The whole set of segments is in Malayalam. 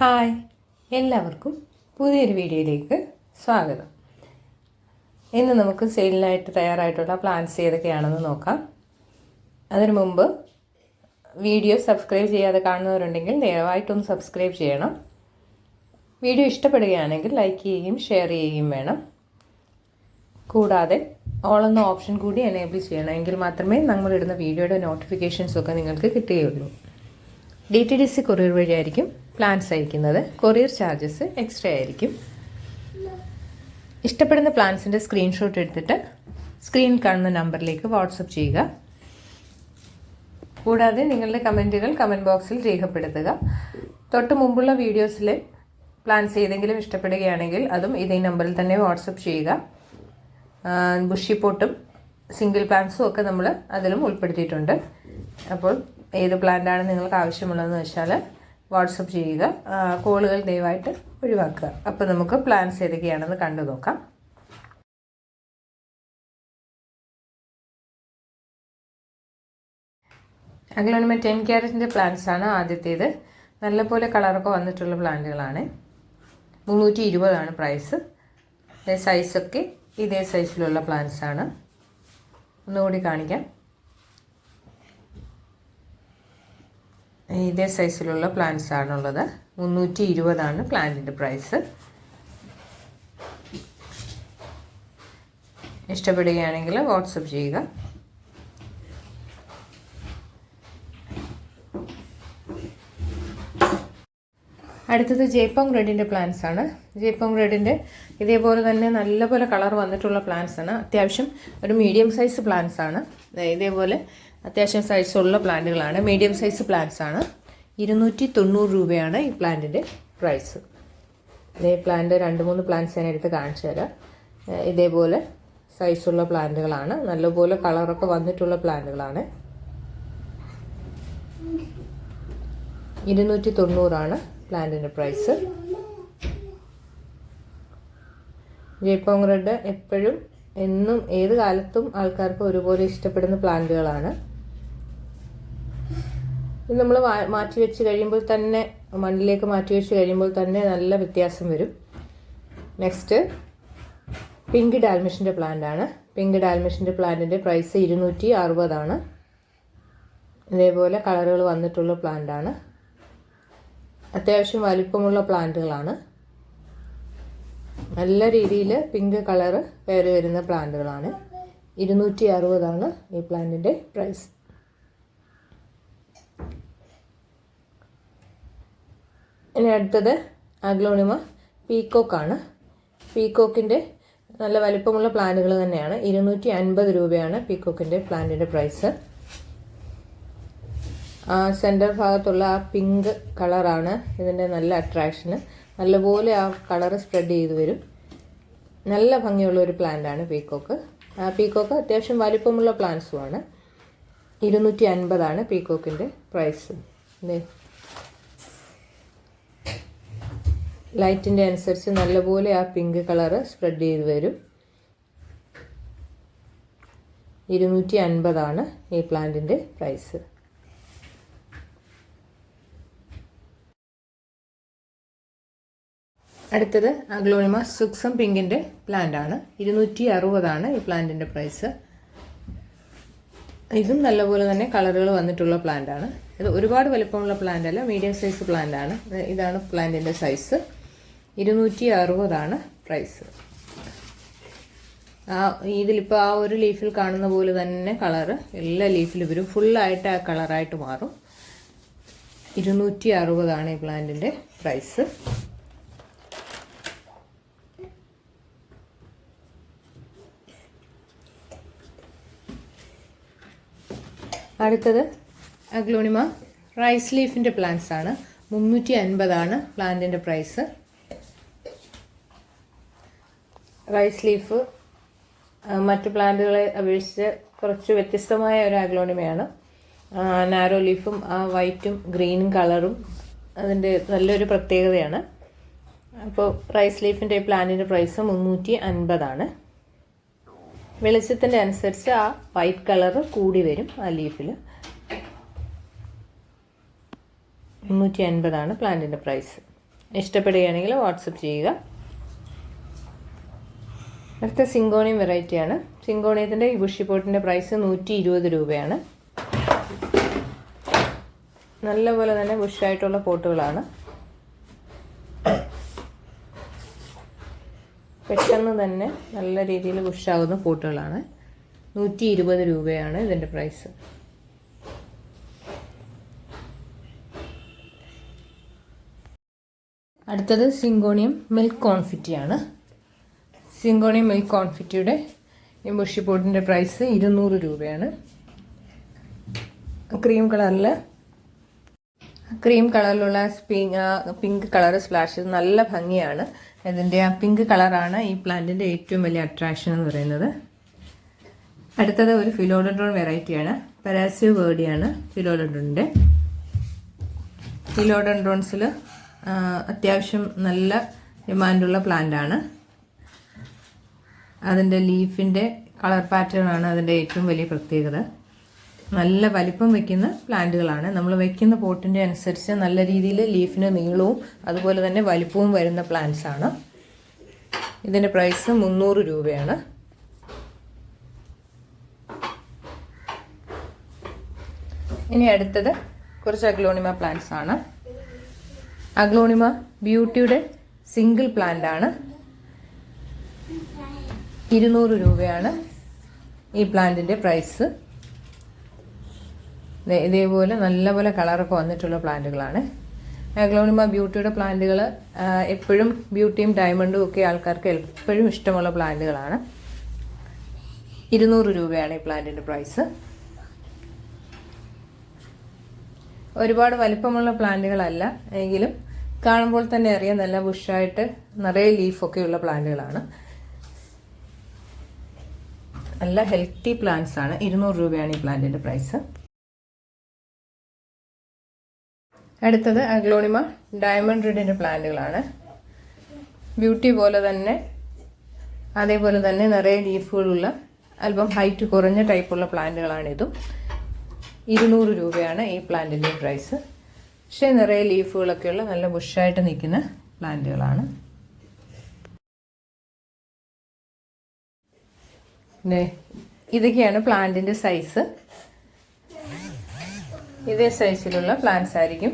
ഹായ് എല്ലാവർക്കും പുതിയൊരു വീഡിയോയിലേക്ക് സ്വാഗതം. ഇന്ന് നമുക്ക് സെയിലിനായിട്ട് തയ്യാറായിട്ടുള്ള പ്ലാൻസ് ഏതൊക്കെയാണെന്ന് നോക്കാം. അതിനു മുമ്പ് വീഡിയോ സബ്സ്ക്രൈബ് ചെയ്യാതെ കാണുന്നവരുണ്ടെങ്കിൽ ദയവായിട്ടൊന്ന് സബ്സ്ക്രൈബ് ചെയ്യണം. വീഡിയോ ഇഷ്ടപ്പെടുകയാണെങ്കിൽ ലൈക്ക് ചെയ്യുകയും ഷെയർ ചെയ്യുകയും വേണം. കൂടാതെ ഓൾ എന്ന ഓപ്ഷൻ കൂടി എനേബിൾ ചെയ്യണം. എങ്കിൽ മാത്രമേ നമ്മളിടുന്ന വീഡിയോയുടെ നോട്ടിഫിക്കേഷൻസൊക്കെ നിങ്ങൾക്ക് കിട്ടുകയുള്ളൂ. D T D C courier വഴിയായിരിക്കും പ്ലാൻസ് അയക്കുന്നത് കൊറിയർ ചാർജസ് എക്സ്ട്രാ ആയിരിക്കും. ഇഷ്ടപ്പെടുന്ന പ്ലാൻസിന്റെ സ്ക്രീൻഷോട്ട് എടുത്തിട്ട് സ്ക്രീൻ കാണുന്ന നമ്പറിലേക്ക് വാട്സപ്പ് ചെയ്യുക. കൂടാതെ നിങ്ങളുടെ കമന്റുകൾ കമന്റ് ബോക്സിൽ രേഖപ്പെടുത്തുക. തൊട്ട് മുമ്പുള്ള വീഡിയോസിൽ പ്ലാൻസ് ഏതെങ്കിലും ഇഷ്ടപ്പെടുകയാണെങ്കിൽ അതും ഇതേ നമ്പറിൽ തന്നെ വാട്സപ്പ് ചെയ്യുക. ബുഷി പോട്ടും സിംഗിൾ പ്ലാന്റ്സും ഒക്കെ നമ്മൾ അതിലും ഉൾപ്പെടുത്തിയിട്ടുണ്ട്. അപ്പോൾ ഏത് പ്ലാന്റാണ് നിങ്ങൾക്ക് ആവശ്യമുള്ളതെന്ന് വെച്ചാൽ വാട്സപ്പ് ചെയ്യുക കോളുകൾ ദയവായിട്ട് ഒഴിവാക്കുക. അപ്പോൾ നമുക്ക് പ്ലാൻസ് ഏതൊക്കെയാണെന്ന് കണ്ടു നോക്കാം. അഗ്ലോണിമ ടെൻ ക്യാരറ്റിന്റെ ആണ് ആദ്യത്തേത്. നല്ലപോലെ കളറൊക്കെ വന്നിട്ടുള്ള പ്ലാന്റുകളാണ്. മുന്നൂറ്റി ഇരുപതാണ് പ്രൈസ് സൈസൊക്കെ ഇതേ സൈസിലുള്ള ആണ്. ഒന്നുകൂടി കാണിക്കാം. ഇതേ സൈസിലുള്ള പ്ലാന്റ്സ് ആണുള്ളത്. മുന്നൂറ്റി ഇരുപതാണ് പ്ലാന്റിന്റെ പ്രൈസ് ഇഷ്ടപ്പെടുകയാണെങ്കിൽ വാട്സപ്പ് ചെയ്യുക. അടുത്തത് ജയ്പോങ് റെഡിന്റെ പ്ലാന്റ്സ് ആണ്. ജയ്പോങ് റെഡിന്റെ ഇതേപോലെ തന്നെ നല്ലപോലെ കളർ വന്നിട്ടുള്ള പ്ലാന്റ്സ് ആണ്. അത്യാവശ്യം ഒരു മീഡിയം സൈസ് പ്ലാന്റ്സ് ആണ്. ഇതേപോലെ അത്യാവശ്യം സൈസുള്ള പ്ലാന്റുകളാണ്. മീഡിയം സൈസ് പ്ലാന്റ്സ് ആണ്. ഇരുന്നൂറ്റി തൊണ്ണൂറ് രൂപയാണ് ഈ പ്ലാന്റിന്റെ പ്രൈസ് ഇതേ പ്ലാന്റ് രണ്ട് മൂന്ന് പ്ലാന്റ്സ് ഞാൻ എടുത്ത് കാണിച്ചു തരാം. ഇതേപോലെ സൈസുള്ള പ്ലാന്റുകളാണ്. നല്ലപോലെ കളറൊക്കെ വന്നിട്ടുള്ള പ്ലാന്റുകളാണ്. ഇരുന്നൂറ്റി തൊണ്ണൂറാണ് പ്ലാന്റിന്റെ പ്രൈസ് ജയ്പോങ് റെഡ് എപ്പോഴും എന്നും ഏത് കാലത്തും ആൾക്കാർക്ക് ഒരുപോലെ ഇഷ്ടപ്പെടുന്ന പ്ലാന്റുകളാണ് ഇത് നമ്മൾ മാറ്റി വെച്ച് കഴിയുമ്പോൾ തന്നെ മണ്ണിലേക്ക് മാറ്റി വെച്ച് കഴിയുമ്പോൾ തന്നെ നല്ല വ്യത്യാസം വരും. നെക്സ്റ്റ് പിങ്ക് ഡാൽമിഷിന്റെ പ്ലാന്റ് ആണ്. പിങ്ക് ഡാൽമിഷിന്റെ പ്ലാന്റിന്റെ പ്രൈസ് ഇരുന്നൂറ്റി അറുപതാണ് ഇതേപോലെ കളറുകൾ വന്നിട്ടുള്ള പ്ലാന്റ് ആണ്. അത്യാവശ്യം വലിപ്പമുള്ള പ്ലാന്റുകളാണ് നല്ല രീതിയിൽ പിങ്ക് കളറ് കയറി വരുന്ന പ്ലാന്റുകളാണ് ഇരുന്നൂറ്റി അറുപതാണ് ഈ പ്ലാന്റിന്റെ പ്രൈസ് ഇനി അടുത്തത് അഗ്ലോണിമ പീക്കോക്കാണ്. പീക്കോക്കിന്റെ നല്ല വലിപ്പമുള്ള പ്ലാന്റുകൾ തന്നെയാണ്. ഇരുന്നൂറ്റി അൻപത് രൂപയാണ് പീക്കോക്കിന്റെ പ്ലാന്റിന്റെ പ്രൈസ്. ആ സെന്റർ ഭാഗത്തുള്ള ആ പിങ്ക് കളറാണ് ഇതിന്റെ നല്ല അട്രാക്ഷന്. നല്ലപോലെ ആ കളർ സ്പ്രെഡ് ചെയ്ത് വരും. നല്ല ഭംഗിയുള്ള ഒരു പ്ലാന്റാണ് പീക്കോക്ക്. ആ പീക്കോക്ക് അത്യാവശ്യം വലിപ്പമുള്ള പ്ലാന്റ്സുമാണ് ഇരുന്നൂറ്റി അൻപതാണ് പീക്കോക്കിന്റെ പ്രൈസ്. ലൈറ്റിന്റെ അനുസരിച്ച് നല്ലപോലെ ആ പിങ്ക് കളറ് സ്പ്രെഡ് ചെയ്ത് വരും. ഇരുന്നൂറ്റി അൻപതാണ് ഈ പ്ലാന്റിന്റെ പ്രൈസ്. അടുത്തത് അഗ്ലോണിമ സുക്സം പിങ്കിന്റെ പ്ലാന്റ് ആണ് ഇരുന്നൂറ്റി അറുപതാണ് ഈ പ്ലാന്റിന്റെ പ്രൈസ്. ഇതും നല്ലപോലെ തന്നെ കളറുകൾ വന്നിട്ടുള്ള പ്ലാന്റാണ്. ഇത് ഒരുപാട് വലുപ്പമുള്ള പ്ലാന്റ് അല്ല മീഡിയം സൈസ് പ്ലാന്റാണ്. ഇതാണ് പ്ലാന്റിന്റെ സൈസ്. ഇരുന്നൂറ്റി അറുപതാണ് പ്രൈസ് ആ ഇതിലിപ്പോൾ ആ ഒരു ലീഫിൽ കാണുന്ന പോലെ തന്നെ കളറ് എല്ലാ ലീഫിലും വരും. ഫുള്ളായിട്ട് ആ കളറായിട്ട് മാറും. ഇരുന്നൂറ്റി അറുപതാണ് ഈ പ്ലാന്റിന്റെ പ്രൈസ് അടുത്തത് അഗ്ലോണിമ റൈസ് ലീഫിന്റെ പ്ലാന്റ്സ് ആണ്. മുന്നൂറ്റി അൻപതാണ് പ്ലാന്റിന്റെ പ്രൈസ് റൈസ് ലീഫ് മറ്റു പ്ലാന്റുകളെ അപേക്ഷിച്ച് കുറച്ച് വ്യത്യസ്തമായ ഒരു അഗ്ലോണിമയാണ് നാരോ ലീഫും ആ വൈറ്റും ഗ്രീനും കളറും അതിന്റെ നല്ലൊരു പ്രത്യേകതയാണ്. അപ്പോൾ റൈസ് ലീഫിന്റെ പ്ലാന്റിന്റെ പ്രൈസ് മുന്നൂറ്റി അൻപതാണ് വെളിച്ചത്തിന്റെ അനുസരിച്ച് ആ വൈറ്റ് കളർ കൂടി വരും ആ ലീഫിൽ മുന്നൂറ്റി അൻപതാണ് പ്ലാന്റിന്റെ പ്രൈസ്. ഇഷ്ടപ്പെടുകയാണെങ്കിൽ വാട്സപ്പ് ചെയ്യുക. അടുത്ത സിങ്കോണിയം വെറൈറ്റിയാണ് സിങ്കോണിയത്തിന്റെ ഈ ബുഷി പോട്ടിന്റെ പ്രൈസ് നൂറ്റി ഇരുപത് രൂപയാണ്. നല്ലപോലെ തന്നെ ബുഷായിട്ടുള്ള പോട്ടുകളാണ്. പെട്ടെന്ന് തന്നെ നല്ല രീതിയിൽ ബുഷാകുന്ന പോട്ടുകളാണ്. നൂറ്റി ഇരുപത് രൂപയാണ് ഇതിന്റെ പ്രൈസ് അടുത്തത് സിങ്കോണിയം മിൽക്ക് കോൺഫിറ്റിയാണ് സിങ്കോണിയം മിൽക്ക് കോൺഫിറ്റിയുടെ ഈ ബുഷി പോട്ടിന്റെ പ്രൈസ് ഇരുന്നൂറ് രൂപയാണ്. ക്രീം കളറിൽ ക്രീം കളറിലുള്ള പിങ്ക് കളർ സ്പ്ലാഷ് നല്ല ഭംഗിയാണ്. ഇതിന്റെ ആ പിങ്ക് കളറാണ് ഈ പ്ലാന്റിന്റെ ഏറ്റവും വലിയ അട്രാക്ഷൻ എന്ന് പറയുന്നത്. അടുത്തത് ഒരു ഫിലോഡൻഡ്രോൺ വെറൈറ്റിയാണ് പരാസ്യൂ വേർഡിയാണ് ഫിലോഡൻഡ്രോണിന്റെ ഫിലോഡൻഡ്രോൺസിൽ അത്യാവശ്യം നല്ല ഡിമാൻഡുള്ള പ്ലാന്റാണ് അതിന്റെ ലീഫിന്റെ കളർ പാറ്റേൺ ആണ് അതിന്റെ ഏറ്റവും വലിയ പ്രത്യേകത. നല്ല വലിപ്പം വെക്കുന്ന പ്ലാന്റുകളാണ്. നമ്മൾ വെക്കുന്ന പോട്ടിന്റെ അനുസരിച്ച് നല്ല രീതിയിൽ ലീഫിന് നീളവും അതുപോലെ തന്നെ വലിപ്പവും വരുന്ന പ്ലാന്റ്സ് ആണ്. ഇതിന്റെ പ്രൈസ് മുന്നൂറ് രൂപയാണ്. ഇനി അടുത്തത് കുറച്ച് അഗ്ലോണിമ പ്ലാന്റ്സ് ആണ്. അഗ്ലോണിമ ബ്യൂട്ടിയുടെ സിംഗിൾ പ്ലാന്റ് ആണ്. ഇരുന്നൂറ് രൂപയാണ് ഈ പ്ലാന്റിന്റെ പ്രൈസ്. ഇതേപോലെ നല്ലപോലെ കളറൊക്കെ വന്നിട്ടുള്ള പ്ലാന്റുകളാണ്. അഗ്ലോണിമ ബ്യൂട്ടിയുടെ പ്ലാന്റുകൾ എപ്പോഴും ബ്യൂട്ടിയും ഡയമണ്ടും ഒക്കെ ആൾക്കാർക്ക് എപ്പോഴും ഇഷ്ടമുള്ള പ്ലാന്റുകളാണ്. ഇരുന്നൂറ് രൂപയാണ് ഈ പ്ലാന്റിന്റെ പ്രൈസ്. ഒരുപാട് വലിപ്പമുള്ള പ്ലാന്റുകളല്ല എങ്കിലും കാണുമ്പോൾ തന്നെ അറിയാം നല്ല ബുഷായിട്ട് നിറയെ ലീഫൊക്കെയുള്ള പ്ലാന്റുകളാണ്. നല്ല ഹെൽത്തി പ്ലാന്റ്സ് ആണ്. ഇരുന്നൂറ് രൂപയാണ് ഈ പ്ലാന്റിന്റെ പ്രൈസ് അടുത്തത് അഗ്ലോണിമ ഡയമണ്ട് റെഡിന്റെ പ്ലാന്റുകളാണ് ബ്യൂട്ടി പോലെ തന്നെ അതേപോലെ തന്നെ നിറയെ ലീഫുകളുള്ള അല്പം ഹൈറ്റ് കുറഞ്ഞ ടൈപ്പുള്ള പ്ലാന്റുകളാണിതും ഇരുന്നൂറ് രൂപയാണ് ഈ പ്ലാന്റിന്റെ പ്രൈസ് പക്ഷേ നിറയെ ലീഫുകളൊക്കെയുള്ള നല്ല ബുഷായിട്ട് നിൽക്കുന്ന പ്ലാന്റുകളാണ് ഇതൊക്കെയാണ് പ്ലാന്റിന്റെ സൈസ്. ഇതേ സൈസിലുള്ള പ്ലാന്റ്സ് ആയിരിക്കും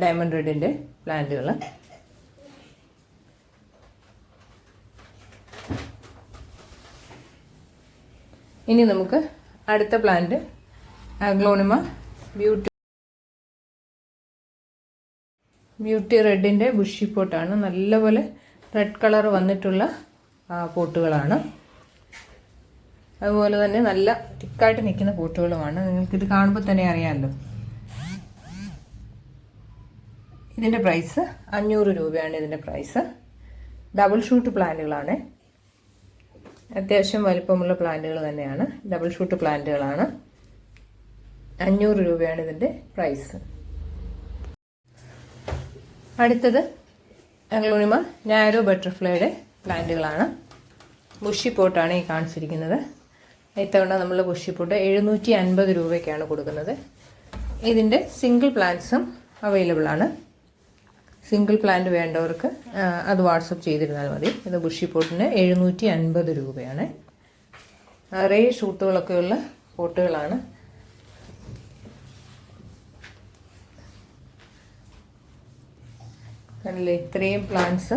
ഡയമണ്ട് റെഡിന്റെ പ്ലാന്റുകൾ ഇനി നമുക്ക് അടുത്ത പ്ലാന്റ് ആഗ്ലോണിമ ബ്യൂട്ടി ബ്യൂട്ടി റെഡിന്റെ ബുഷി പോട്ടാണ്. നല്ലപോലെ റെഡ് കളർ വന്നിട്ടുള്ള പോട്ടുകളാണ്. അതുപോലെ തന്നെ നല്ല തിക്കായിട്ട് നിൽക്കുന്ന പൂട്ടുകളുമാണ് നിങ്ങൾക്കിത് കാണുമ്പോൾ തന്നെ അറിയാമല്ലോ. ഇതിന്റെ പ്രൈസ് അഞ്ഞൂറ് രൂപയാണ് ഇതിന്റെ പ്രൈസ്. Double shoot പ്ലാന്റുകളാണ്. അത്യാവശ്യം വലിപ്പമുള്ള പ്ലാന്റുകൾ തന്നെയാണ്. ഡബിൾ ഷൂട്ട് പ്ലാന്റുകളാണ്. അഞ്ഞൂറ് രൂപയാണ് ഇതിന്റെ പ്രൈസ്. അടുത്തത് അഗ്ലോണിമ നാരോ ബട്ടർഫ്ലൈയുടെ പ്ലാന്റുകളാണ്. ബുഷി പോട്ടാണ് ഈ കാണിച്ചിരിക്കുന്നത്. ഇത്തവണ നമ്മൾ ബുഷി പോട്ട് എഴുന്നൂറ്റി അൻപത് രൂപയ്ക്കാണ് കൊടുക്കുന്നത്. ഇതിന്റെ സിംഗിൾ പ്ലാന്റ്സും അവൈലബിൾ ആണ്. സിംഗിൾ പ്ലാന്റ് വേണ്ടവർക്ക് അത് വാട്സപ്പ് ചെയ്തിരുന്നാൽ മതി. ഇത് ബുഷി പോട്ടിന് എഴുന്നൂറ്റി അൻപത് രൂപയാണ്. നിറയെ ഷൂട്ടുകളൊക്കെയുള്ള പോട്ടുകളാണ്. കണ്ടില്ലേ ഇത്രയും പ്ലാന്റ്സ്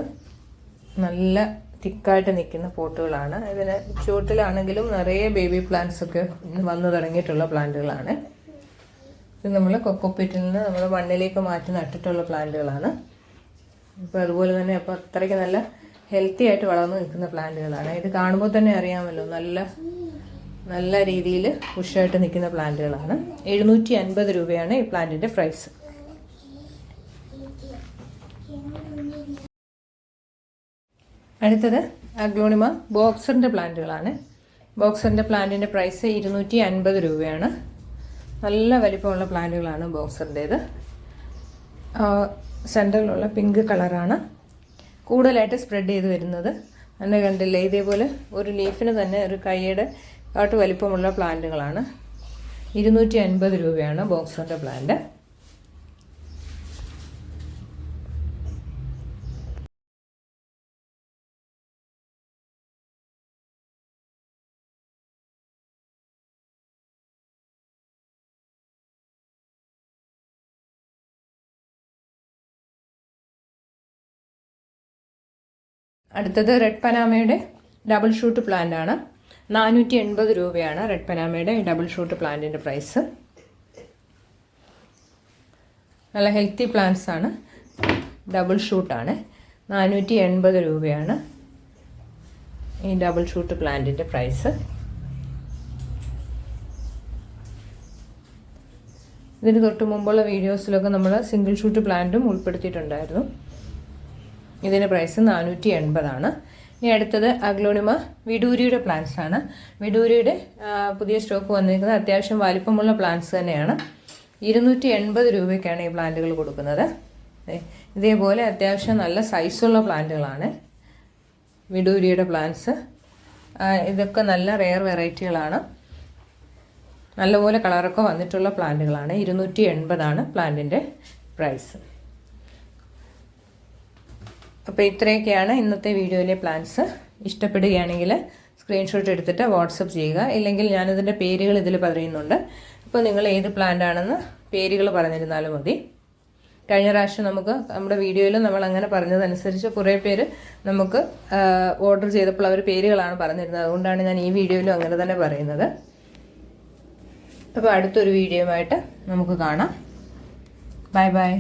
നല്ല തിക്കായിട്ട് നിൽക്കുന്ന പോട്ടുകളാണ്. ഇതിന് ചുവട്ടിലാണെങ്കിലും നിറയെ ബേബി പ്ലാന്റ്സ് ഒക്കെ വന്നു തുടങ്ങിയിട്ടുള്ള പ്ലാന്റുകളാണ്. ഇത് നമ്മൾ കൊക്കോപ്പീറ്റിൽ നിന്ന് നമ്മൾ മണ്ണിലേക്ക് മാറ്റി നട്ടിട്ടുള്ള പ്ലാന്റുകളാണ്. ഇപ്പോൾ അതുപോലെ തന്നെ അപ്പോൾ അത്രയ്ക്ക് നല്ല ഹെൽത്തി ആയിട്ട് വളർന്നു നിൽക്കുന്ന പ്ലാന്റുകളാണ്. ഇത് കാണുമ്പോൾ തന്നെ അറിയാമല്ലോ നല്ല നല്ല രീതിയിൽ പുഷായിട്ട് നിൽക്കുന്ന പ്ലാന്റുകളാണ്. എഴുന്നൂറ്റി അൻപത് രൂപയാണ് ഈ പ്ലാന്റിന്റെ പ്രൈസ് അടുത്തത് അഗ്ലോണിമ ബോക്സറിന്റെ പ്ലാന്റുകളാണ്. ബോക്സറിന്റെ പ്ലാന്റിന്റെ പ്രൈസ് ഇരുന്നൂറ്റി അൻപത് രൂപയാണ്. നല്ല വലിപ്പമുള്ള പ്ലാന്റുകളാണ് ബോക്സറിന്റേത് സെന്ററിലുള്ള പിങ്ക് കളറാണ്. കൂടുതലായിട്ട് സ്പ്രെഡ് ചെയ്ത് വരുന്നത്. എന്നെ കണ്ടില്ലേ ഇതേപോലെ ഒരു ലീഫിന് തന്നെ ഒരു കൈയുടെ കാട്ട് വലിപ്പമുള്ള പ്ലാന്റുകളാണ്. ഇരുന്നൂറ്റി അൻപത് രൂപയാണ് ബോക്സറിന്റെ പ്ലാന്റ്. അടുത്തത് റെഡ് പനാമയുടെ ഡബിൾ ഷൂട്ട് പ്ലാന്റ് ആണ്. നാനൂറ്റി എൺപത് രൂപയാണ് റെഡ് പനാമയുടെ ഡബിൾ ഷൂട്ട് പ്ലാന്റിന്റെ പ്രൈസ് നല്ല ഹെൽത്തി പ്ലാന്റ്സ് ആണ്. ഡബിൾ ഷൂട്ടാണ് നാനൂറ്റി എൺപത് രൂപയാണ് ഈ ഡബിൾ ഷൂട്ട് പ്ലാന്റിന്റെ പ്രൈസ് ഇതിന് തൊട്ട് മുമ്പുള്ള വീഡിയോസിലൊക്കെ നമ്മൾ സിംഗിൾ ഷൂട്ട് പ്ലാന്റും ഉൾപ്പെടുത്തിയിട്ടുണ്ടായിരുന്നു. ഇതിന്റെ പ്രൈസ് നാനൂറ്റി എൺപതാണ് ഇനി അടുത്തത് അഗ്ലോണിമ വിഡൂരിയുടെ പ്ലാന്റ്സ് ആണ്. വിഡൂരിയുടെ പുതിയ സ്റ്റോക്ക് വന്നിരിക്കുന്നത് അത്യാവശ്യം വലിപ്പമുള്ള പ്ലാന്റ്സ് തന്നെയാണ്. ഇരുന്നൂറ്റി എൺപത് രൂപയ്ക്കാണ് ഈ പ്ലാന്റുകൾ കൊടുക്കുന്നത്. ഇതേപോലെ അത്യാവശ്യം നല്ല സൈസുള്ള പ്ലാന്റുകളാണ് വിഡൂരിയുടെ പ്ലാന്റ്സ് ഇതൊക്കെ നല്ല റെയർ വെറൈറ്റികളാണ് നല്ലപോലെ കളറൊക്കെ വന്നിട്ടുള്ള പ്ലാന്റുകളാണ്. ഇരുന്നൂറ്റി എൺപതാണ് പ്ലാന്റിന്റെ പ്രൈസ് അപ്പോൾ ഇത്രയൊക്കെയാണ് ഇന്നത്തെ വീഡിയോയിലെ പ്ലാൻസ് ഇഷ്ടപ്പെടുകയാണെങ്കിൽ സ്ക്രീൻഷോട്ട് എടുത്തിട്ട് വാട്സപ്പ് ചെയ്യുക. ഇല്ലെങ്കിൽ ഞാനിതിന്റെ പേരുകൾ ഇതിൽ പറയുന്നുണ്ട്. അപ്പോൾ നിങ്ങൾ ഏത് പ്ലാന്റ് ആണെന്ന് പേരുകൾ പറഞ്ഞിരുന്നാലും മതി. കഴിഞ്ഞ പ്രാവശ്യം നമുക്ക് നമ്മുടെ വീഡിയോയിൽ നമ്മൾ അങ്ങനെ പറഞ്ഞതനുസരിച്ച് കുറേ പേര് നമുക്ക് ഓർഡർ ചെയ്തപ്പോൾ അവർ പേരുകളാണ് പറഞ്ഞിരുന്നത്. അതുകൊണ്ടാണ് ഞാൻ ഈ വീഡിയോയിലും അങ്ങനെ തന്നെ പറയുന്നത്. അപ്പോൾ അടുത്തൊരു വീഡിയോയുമായിട്ട് നമുക്ക് കാണാം. Bye bye